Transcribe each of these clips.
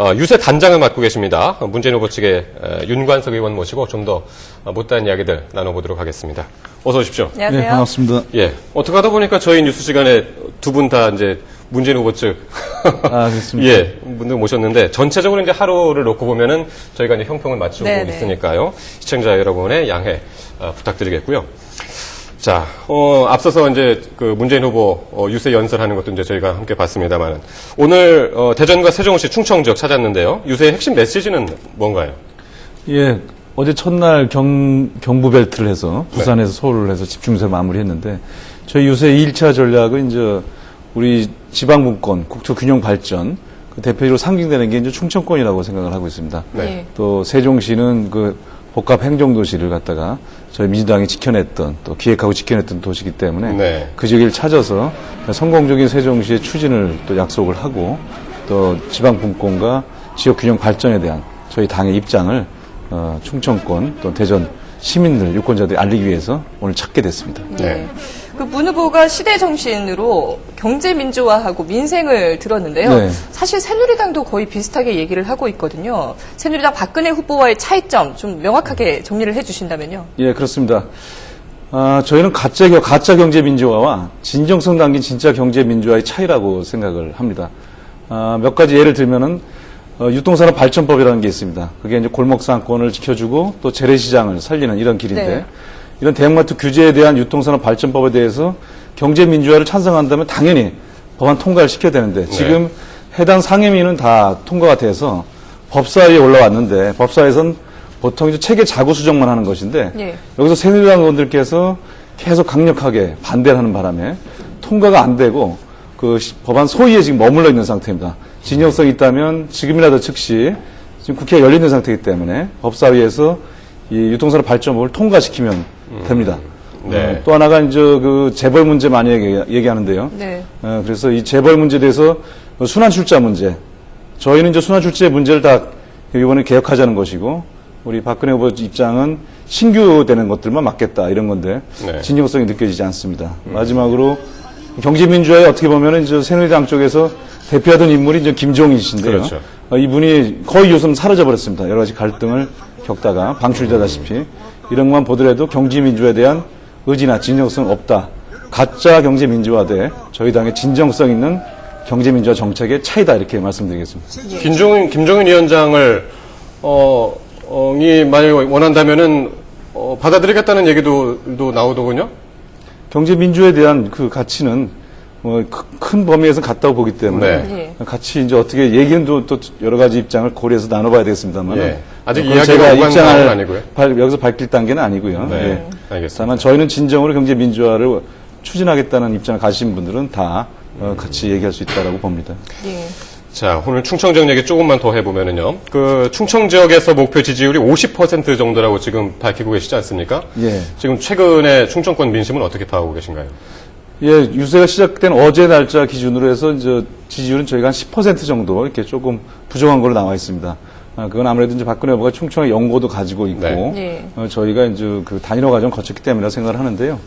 어, 유세 단장을 맡고 계십니다. 어, 문재인 후보 측의 에, 윤관석 의원 모시고 좀더 어, 못다한 이야기들 나눠보도록 하겠습니다. 어서 오십시오. 안녕하세요. 네, 반갑습니다. 예. 어떻게 하다 보니까 저희 뉴스 시간에 두 분 다 이제 문재인 후보 측. 아, 그렇습니까? 예, 분들 모셨는데 전체적으로 이제 하루를 놓고 보면은 저희가 이제 형평을 맞추고 네, 네. 있으니까요. 시청자 여러분의 양해 어, 부탁드리겠고요. 자, 어, 앞서서 이제 그 문재인 후보 어, 유세 연설하는 것도 이제 저희가 함께 봤습니다만 오늘 어, 대전과 세종시 충청 지역 찾았는데요. 유세의 핵심 메시지는 뭔가요? 예, 어제 첫날 경, 경부벨트를 해서 부산에서 서울을 해서 집중해서 마무리했는데 저희 요새 2일차 전략은 이제 우리 지방분권, 국토 균형 발전 그 대표적으로 상징되는 게 이제 충청권이라고 생각을 하고 있습니다. 네. 예. 또 세종시는 그 복합 행정도시를 갖다가 저희 민주당이 지켜냈던 또 기획하고 지켜냈던 도시이기 때문에 네. 그 지역을 찾아서 성공적인 세종시의 추진을 또 약속을 하고 또 지방 분권과 지역 균형 발전에 대한 저희 당의 입장을 어, 충청권 또 대전 시민들 유권자들이 알리기 위해서 오늘 찾게 됐습니다. 네. 그 문 후보가 시대 정신으로 경제 민주화하고 민생을 들었는데요. 네. 사실 새누리당도 거의 비슷하게 얘기를 하고 있거든요. 새누리당 박근혜 후보와의 차이점 좀 명확하게 정리를 해주신다면요. 예, 그렇습니다. 아, 저희는 가짜, 겨- 가짜 경제 민주화와 진정성 담긴 진짜 경제 민주화의 차이라고 생각을 합니다. 아, 몇 가지 예를 들면은 어, 유통산업 발전법이라는 게 있습니다. 그게 이제 골목 상권을 지켜주고 또 재래시장을 살리는 이런 길인데 네. 이런 대형마트 규제에 대한 유통산업 발전법에 대해서 경제 민주화를 찬성한다면 당연히 법안 통과를 시켜야 되는데 지금 해당 상임위는 다 통과가 돼서 법사위에 올라왔는데 법사위에서는 보통 이제 체계 자구 수정만 하는 것인데 예. 여기서 새누리당 의원들께서 계속 강력하게 반대를 하는 바람에 통과가 안 되고 그 시- 법안 소위에 지금 머물러 있는 상태입니다. 진정성이 있다면 지금이라도 즉시 지금 국회가 열려 있는 상태이기 때문에 법사위에서 이 유통산업 발전법을 통과시키면 됩니다. 네. 어, 또 하나가 이제 그 재벌 문제 많이 얘기, 얘기하는데요. 네. 어, 그래서 이 재벌 문제에 대해서 순환 출자 문제. 저희는 이제 순환 출자의 문제를 다 이번에 개혁하자는 것이고 우리 박근혜 후보 입장은 신규 되는 것들만 막겠다 이런 건데 네. 진정성이 느껴지지 않습니다. 마지막으로 경제민주화에 어떻게 보면은 이제 새누리당 쪽에서 대표하던 인물이 이제 김종인 씨인데요. 그렇죠. 어, 이분이 거의 요즘 사라져 버렸습니다. 여러 가지 갈등을 겪다가 방출되다시피 이런 것만 보더라도 경제민주화에 대한 의지나 진정성 없다. 가짜 경제민주화 대 저희 당의 진정성 있는 경제민주화 정책의 차이다 이렇게 말씀드리겠습니다. 김종인, 김종인 위원장을, 어, 어, 이 만약 원한다면은, 어, 받아들이겠다는 얘기도 도 나오더군요. 경제민주화에 대한 그 가치는 뭐 큰 범위에서 같다고 보기 때문에 네. 같이 이제 어떻게 얘기는 또, 또 여러 가지 입장을 고려해서 나눠봐야 되겠습니다만 예. 아직 그건 이야기가 입장을 아니고요. 발- 여기서 밝힐 단계는 아니고요. 네. 예. 알겠습니다. 다만 저희는 진정으로 경제 민주화를 추진하겠다는 입장을 가진 분들은 다 어, 같이 얘기할 수 있다라고 봅니다. 예. 자, 오늘 충청 지역 얘기 조금만 더 해보면은요. 그 충청 지역에서 목표 지지율이 50% 정도라고 지금 밝히고 계시지 않습니까? 예. 지금 최근에 충청권 민심은 어떻게 파악하고 계신가요? 예, 유세가 시작된 어제 날짜 기준으로 해서 이제 지지율은 저희가 한 10% 정도 이렇게 조금 부정한 걸로 나와 있습니다. 아, 그건 아무래도 이제 박근혜 후보가 충청의 연고도 가지고 있고, 네. 네. 어, 저희가 이제 그 단일화 과정 거쳤기 때문이라 생각을 하는데요.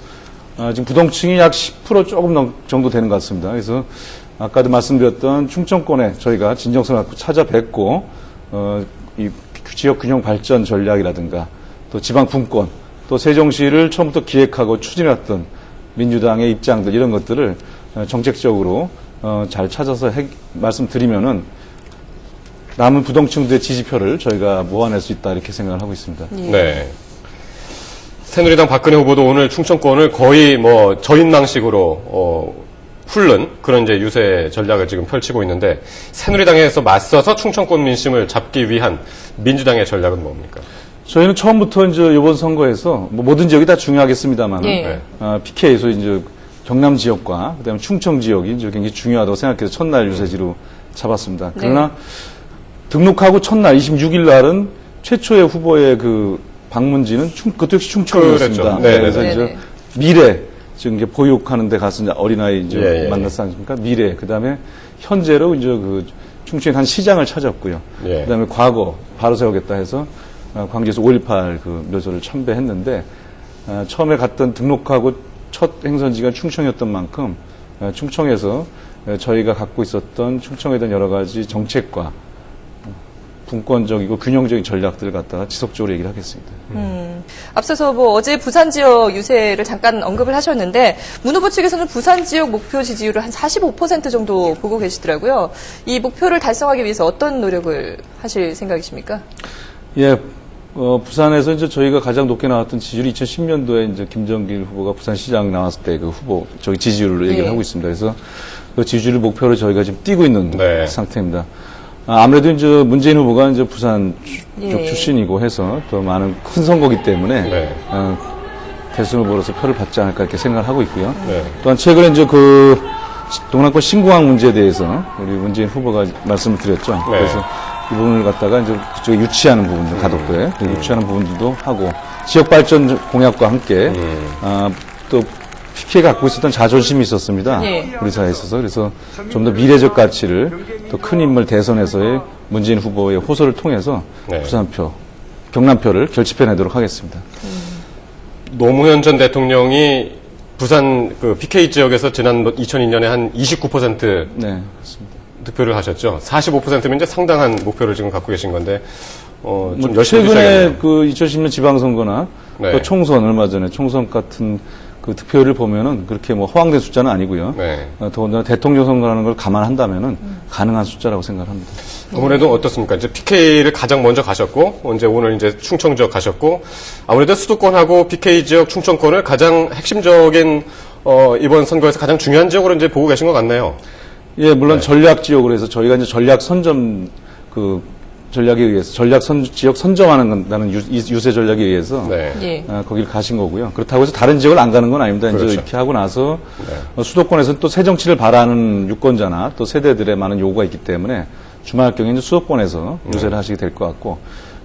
아, 지금 부동층이 약 10% 조금 넘- 정도 되는 것 같습니다. 그래서 아까도 말씀드렸던 충청권에 저희가 진정성을 갖고 찾아뵙고, 어, 이 지역 균형 발전 전략이라든가 또 지방 분권, 또 세종시를 처음부터 기획하고 추진했던 민주당의 입장들 이런 것들을 어, 정책적으로 어, 잘 찾아서 해- 말씀드리면은 남은 부동층들의 지지표를 저희가 모아낼 수 있다 이렇게 생각을 하고 있습니다. 네. 새누리당 박근혜 후보도 오늘 충청권을 거의 뭐 저인망식으로 어, 훑는 그런 이제 유세 전략을 지금 펼치고 있는데 새누리당에서 맞서서 충청권 민심을 잡기 위한 민주당의 전략은 뭡니까? 저희는 처음부터 이제 이번 선거에서 뭐 모든 지역이 다 중요하겠습니다만 예. 네. 어, PK에서 이제 경남 지역과 그다음에 충청 지역이 이제 굉장히 중요하다고 생각해서 첫날 유세지로 잡았습니다. 네. 그러나 등록하고 첫날 26일 날은 최초의 후보의 그 방문지는 충, 그것도 역시 충청이었습니다. 네, 그래서 네, 이제 네. 미래 지금 이제 보육하는 데 가서 이제 어린아이 이제 예, 예. 만났지 않습니까? 미래. 그다음에 현재로 이제 그 충청의 한 시장을 찾았고요. 예. 그다음에 과거 바로 세우겠다 해서 어, 광주에서 5.18그 묘소를 참배했는데 어, 처음에 갔던 등록하고 첫 행선지가 충청이었던 만큼 어, 충청에서 어, 저희가 갖고 있었던 충청에 대한 여러 가지 정책과 분권적이고 균형적인 전략들을 갖다가 지속적으로 얘기를 하겠습니다. 음, 앞서서 뭐 어제 부산 지역 유세를 잠깐 언급을 하셨는데 문 후보 측에서는 부산 지역 목표 지지율을 한 45% 정도 보고 계시더라고요. 이 목표를 달성하기 위해서 어떤 노력을 하실 생각이십니까? 예, 어, 부산에서 이제 저희가 가장 높게 나왔던 지지율이 2010년도에 이제 김정길 후보가 부산시장 나왔을 때 그 후보 저기 지지율을 얘기를 예. 하고 있습니다. 그래서 그 지지율 목표를 저희가 지금 띄고 있는 네. 상태입니다. 아, 아무래도 이제 문재인 후보가 이제 부산 주- 예. 쪽 출신이고 해서 또 많은 큰 선거기 때문에 네. 어, 대선 후보로서 표를 받지 않을까 이렇게 생각을 하고 있고요. 네. 또한 최근에 이제 그 시- 동남권 신공항 문제에 대해서 우리 문재인 후보가 말씀을 드렸죠. 네. 그래서 이 부분을 갖다가 이제 그쪽에 유치하는 부분들, 가덕도에 그 유치하는 부분들도 하고 지역 발전 공약과 함께 아, 또 PK 갖고 있었던 자존심이 있었습니다. 예. 우리 사회에 있어서 그래서 좀 더 미래적 가치를 또 큰 인물 대선에서의 문재인 후보의 호소를 통해서 네. 부산표, 경남표를 결집해내도록 하겠습니다. 노무현 전 대통령이 부산 그 PK 지역에서 지난 2002년에 한 29% 네, 그렇습니다. 득표를 하셨죠. 45%면 이제 상당한 목표를 지금 갖고 계신 건데 어, 좀 뭐 열심히 최근에. 그 2010년 지방선거나 네. 또 총선 얼마 전에 총선 같은 그 득표율을 보면은 그렇게 뭐 허황된 숫자는 아니고요. 네. 어, 더군다나 대통령 선거라는 걸 감안한다면은 가능한 숫자라고 생각합니다. 아무래도 어떻습니까? 이제 PK를 가장 먼저 가셨고, 이제 오늘 이제 충청 지역 가셨고, 아무래도 수도권하고 PK 지역, 충청권을 가장 핵심적인, 어, 이번 선거에서 가장 중요한 지역으로 이제 보고 계신 것 같네요. 예, 물론 전략 지역으로 해서 저희가 이제 전략 선점 그 전략에 의해서 전략 선 지역 선점하는 건다는 유, 유세 전략에 의해서 네. 예. 아, 거길 가신 거고요. 그렇다고 해서 다른 지역을 안 가는 건 아닙니다. 그렇죠. 이제 이렇게 하고 나서 네. 어, 수도권에서는 또 새 정치를 바라는 유권자나 또 세대들의 많은 요구가 있기 때문에 주말 경에 이제 수도권에서 네. 유세를 하시게 될 것 같고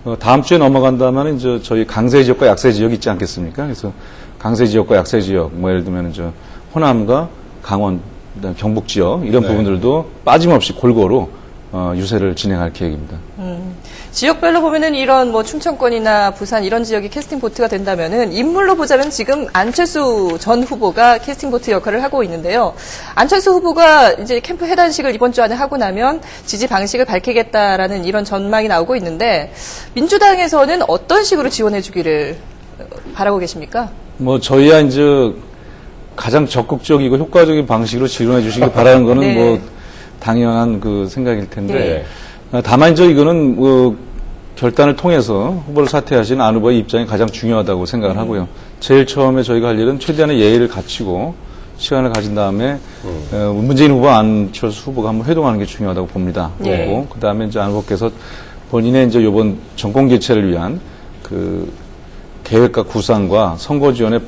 어, 다음 주에 넘어간다면 이제 저희 강세 지역과 약세 지역 있지 않겠습니까? 그래서 강세 지역과 약세 지역 뭐 예를 들면 이제 호남과 강원, 경북 지역 이런 네. 부분들도 빠짐없이 골고루 어, 유세를 진행할 계획입니다. 지역별로 보면은 이런 뭐 충청권이나 부산 이런 지역이 캐스팅 보트가 된다면은 인물로 보자면 지금 안철수 전 후보가 캐스팅 보트 역할을 하고 있는데요. 안철수 후보가 이제 캠프 해단식을 이번 주 안에 하고 나면 지지 방식을 밝히겠다라는 이런 전망이 나오고 있는데 민주당에서는 어떤 식으로 지원해 주기를 바라고 계십니까? 뭐 저희야 이제 가장 적극적이고 효과적인 방식으로 지원해 주시길 바라는 거는 네. 뭐 당연한 그 생각일 텐데 네. 아, 다만 이제 이거는 뭐 결단을 통해서 후보를 사퇴하신 안 후보의 입장이 가장 중요하다고 생각을 하고요. 제일 처음에 저희가 할 일은 최대한의 예의를 갖추고 시간을 가진 다음에 어, 문재인 후보 안철수 후보가 한번 회동하는 게 중요하다고 봅니다. 네. 그리고 그 다음에 이제 안 후보께서 본인의 이제 이번 정권 개최를 위한 그 계획과 구상과 선거 지원의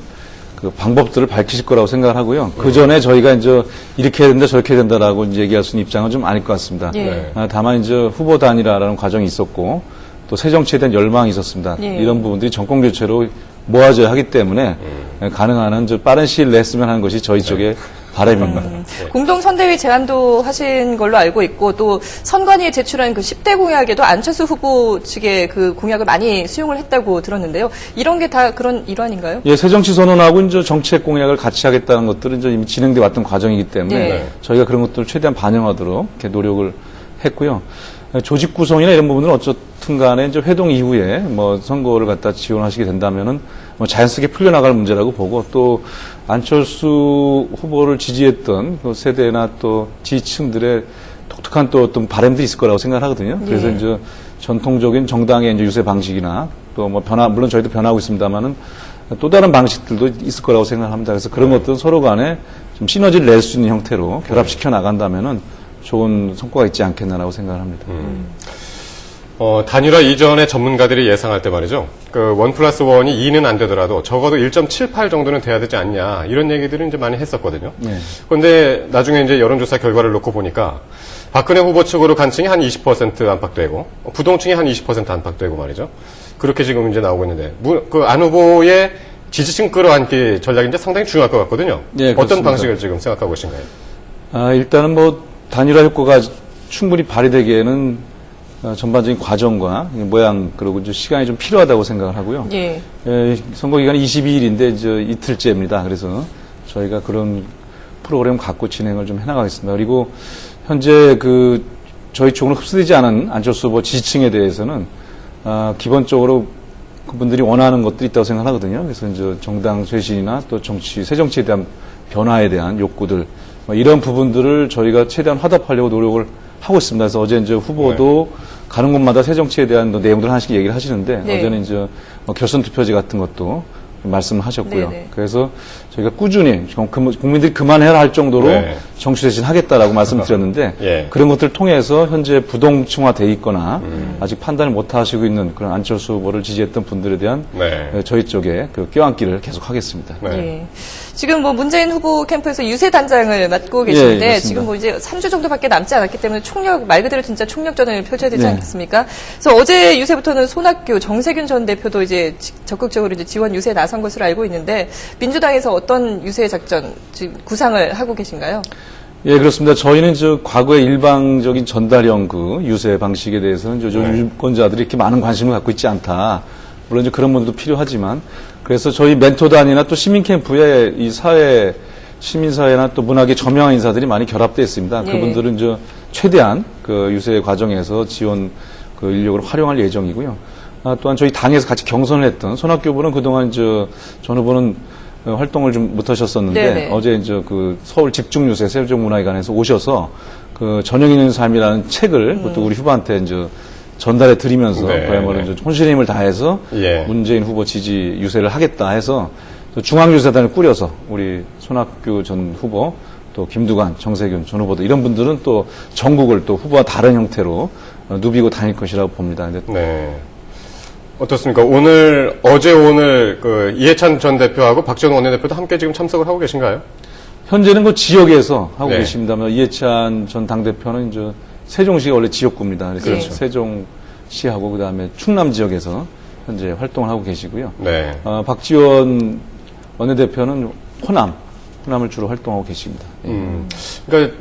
그 방법들을 밝히실 거라고 생각을 하고요. 그 전에 저희가 이제 이렇게 해야 된다, 저렇게 해야 된다라고 이제 얘기할 수 있는 입장은 좀 아닐 것 같습니다. 예. 네. 아, 다만 이제 후보 단일화라는 과정이 있었고 또 새 정치에 대한 열망이 있었습니다. 예. 이런 부분들이 정권 교체로 모아져야 하기 때문에 가능한 한저 빠른 시일 냈으면 하는 것이 저희 쪽의 바람입니다. 공동 선대위 제안도 하신 걸로 알고 있고 또 선관위에 제출한 그 10대 공약에도 안철수 후보 측의 그 공약을 많이 수용을 했다고 들었는데요. 이런 게 다 그런 일환인가요? 예, 새정치 선언하고 이제 정책 공약을 같이 하겠다는 것들은 이제 이미 진행돼 왔던 과정이기 때문에 네. 저희가 그런 것들을 최대한 반영하도록 이렇게 노력을 했고요. 조직 구성이나 이런 부분은 어쨌든 간에 이제 회동 이후에 뭐 선거를 갖다 지원하시게 된다면은 뭐 자연스럽게 풀려나갈 문제라고 보고 또 안철수 후보를 지지했던 그 세대나 또 지지층들의 독특한 또 어떤 바람들이 있을 거라고 생각을 하거든요. 그래서 예. 이제 전통적인 정당의 이제 유세 방식이나 또 뭐 변화, 물론 저희도 변하고 있습니다만은 또 다른 방식들도 있을 거라고 생각합니다. 그래서 그런 것들은 서로 간에 좀 시너지를 낼 수 있는 형태로 결합시켜 나간다면은 좋은 성과가 있지 않겠나라고 생각을 합니다. 어, 단일화 이전에 전문가들이 예상할 때 말이죠. 그원 플러스 원이 2는 안 되더라도 적어도 1.78 정도는 돼야 되지 않냐. 이런 얘기들을 이제 많이 했었거든요. 네. 그런데 나중에 이제 여론조사 결과를 놓고 보니까 박근혜 후보 측으로 간층이 한 20% 안팎되고 부동층이 한 20% 안팎되고 말이죠. 그렇게 지금 이제 나오고 있는데 그 안 후보의 지지층 끌어안기 전략이 이제 상당히 중요할 것 같거든요. 네, 어떤. 방식을 지금 생각하고 계신가요? 아, 일단은 뭐 단일화 효과가 충분히 발휘되기에는 어, 전반적인 과정과 이 모양 그리고 이제 시간이 좀 필요하다고 생각을 하고요. 예. 예, 선거 기간이 22일인데 이제 이틀째입니다. 그래서 저희가 그런 프로그램 갖고 진행을 좀 해나가겠습니다. 그리고 현재 그 저희 쪽으로 흡수되지 않은 안철수 후보 지지층에 대해서는 아, 기본적으로 그분들이 원하는 것들이 있다고 생각하거든요. 그래서 이제 정당 쇄신이나 또 정치 새 정치에 대한 변화에 대한 욕구들 뭐 이런 부분들을 저희가 최대한 화답하려고 노력을 하고 있습니다. 그래서 어제 이제 후보도 가는 곳마다 새 정치에 대한 내용들 을 하나씩 얘기를 하시는데 네. 어제는 이제 뭐 결선 투표지 같은 것도 말씀을 하셨고요. 네네. 그래서 저희가 꾸준히 국민들이 그만해라 할 정도로 네. 정치 대신 하겠다라고 말씀드렸는데 예. 그런 것들을 통해서 현재 부동층화돼 있거나 음. 아직 판단을 못 하시고 있는 그런 안철수 후보를 지지했던 분들에 대한 네. 저희 쪽에 그 껴안기를 계속 하겠습니다. 네. 예. 지금 뭐 문재인 후보 캠프에서 유세 단장을 맡고 계신데 예, 그렇습니다. 지금 뭐 이제 3주 정도밖에 남지 않았기 때문에 총력 말 그대로 진짜 총력전을 펼쳐야 되지 네. 않겠습니까? 그래서 어제 유세부터는 손학규, 정세균 전 대표도 이제 지- 적극적으로 이제 지원 유세에 나선 것으로 알고 있는데 민주당에서 어떤 유세 작전 지금 구상을 하고 계신가요? 예, 그렇습니다. 저희는 저 과거의 일방적인 전달형 그 유세 방식에 대해서는 저, 저 네. 유권자들이 이렇게 많은 관심을 갖고 있지 않다. 물론 이제 그런 분도 필요하지만 그래서 저희 멘토단이나 또 시민 캠프에 이 사회 시민사회나 또 문학의 저명한 인사들이 많이 결합되어 있습니다. 네. 그분들은 저 최대한 그 유세 과정에서 지원 그 인력을 활용할 예정이고요. 아, 또한 저희 당에서 같이 경선을 했던 손학규 후보는 그동안 저, 전 후보는 어, 활동을 좀 못하셨었는데 네네. 어제 이제 그 서울 집중유세 세종문화회관에서 오셔서 그 전형 있는 삶이라는 책을 또 우리 후보한테 이제 전달해 드리면서 네, 그야말로 네. 이제 혼신의 힘을 다해서 예. 문재인 후보 지지 유세를 하겠다 해서 또 중앙유세단을 꾸려서 우리 손학규 전 후보 또 김두관, 정세균 전 후보도 이런 분들은 또 전국을 또 후보와 다른 형태로 어, 누비고 다닐 것이라고 봅니다. 근데 네. 어떻습니까? 오늘, 어제 오늘 그 이해찬 전 대표하고 박지원 원내대표도 함께 지금 참석을 하고 계신가요? 현재는 그 지역에서 하고 네. 계십니다만 이해찬 전 당대표는 이제 세종시가 원래 지역구입니다. 그래서 그렇죠. 세종시하고 그다음에 충남 지역에서 현재 활동을 하고 계시고요. 네. 어, 박지원 원내대표는 호남, 호남을 주로 활동하고 계십니다. 예. 음. 그러니까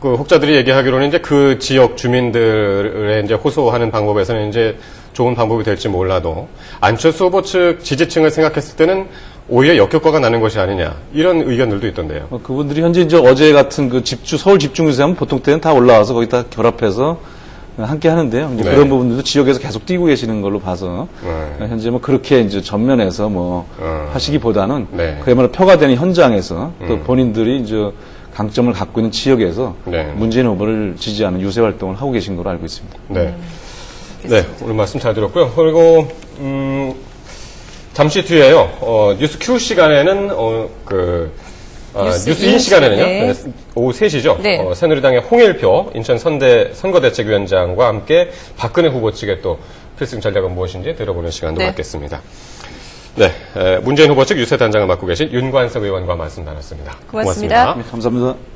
그 혹자들이 얘기하기로는 이제 그 지역 주민들의 이제 호소하는 방법에서는 이제 좋은 방법이 될지 몰라도 안철수 후보 측 지지층을 생각했을 때는 오히려 역효과가 나는 것이 아니냐 이런 의견들도 있던데요. 어, 그분들이 현재 이제 어제 같은 그 집주 서울 집중유세 하면 보통 때는 다 올라와서 거기다 결합해서 함께 하는데요. 네. 그런 부분들도 지역에서 계속 뛰고 계시는 걸로 봐서 네. 현재 뭐 그렇게 이제 전면에서 뭐 어. 하시기보다는 네. 그야말로 표가 되는 현장에서 또 본인들이 이제 강점을 갖고 있는 지역에서 네. 문재인 후보를 지지하는 유세 활동을 하고 계신 걸로 알고 있습니다. 네. 네, 오늘 말씀 잘 들었고요. 그리고 음, 잠시 뒤에요. 어, 뉴스 Q 시간에는 어, 그 아, 뉴스 뉴스, 인인 시간에는요. 네. 네, 오후 3시죠. 네. 어, 새누리당의 홍일표 인천 선대 선거대책위원장과 함께 박근혜 후보 측의 또 필승 전략은 무엇인지 들어보는 시간도 네. 갖겠습니다. 네, 에, 문재인 후보 측 유세 단장을 맡고 계신 윤관석 의원과 말씀 나눴습니다. 고맙습니다. 네, 감사합니다.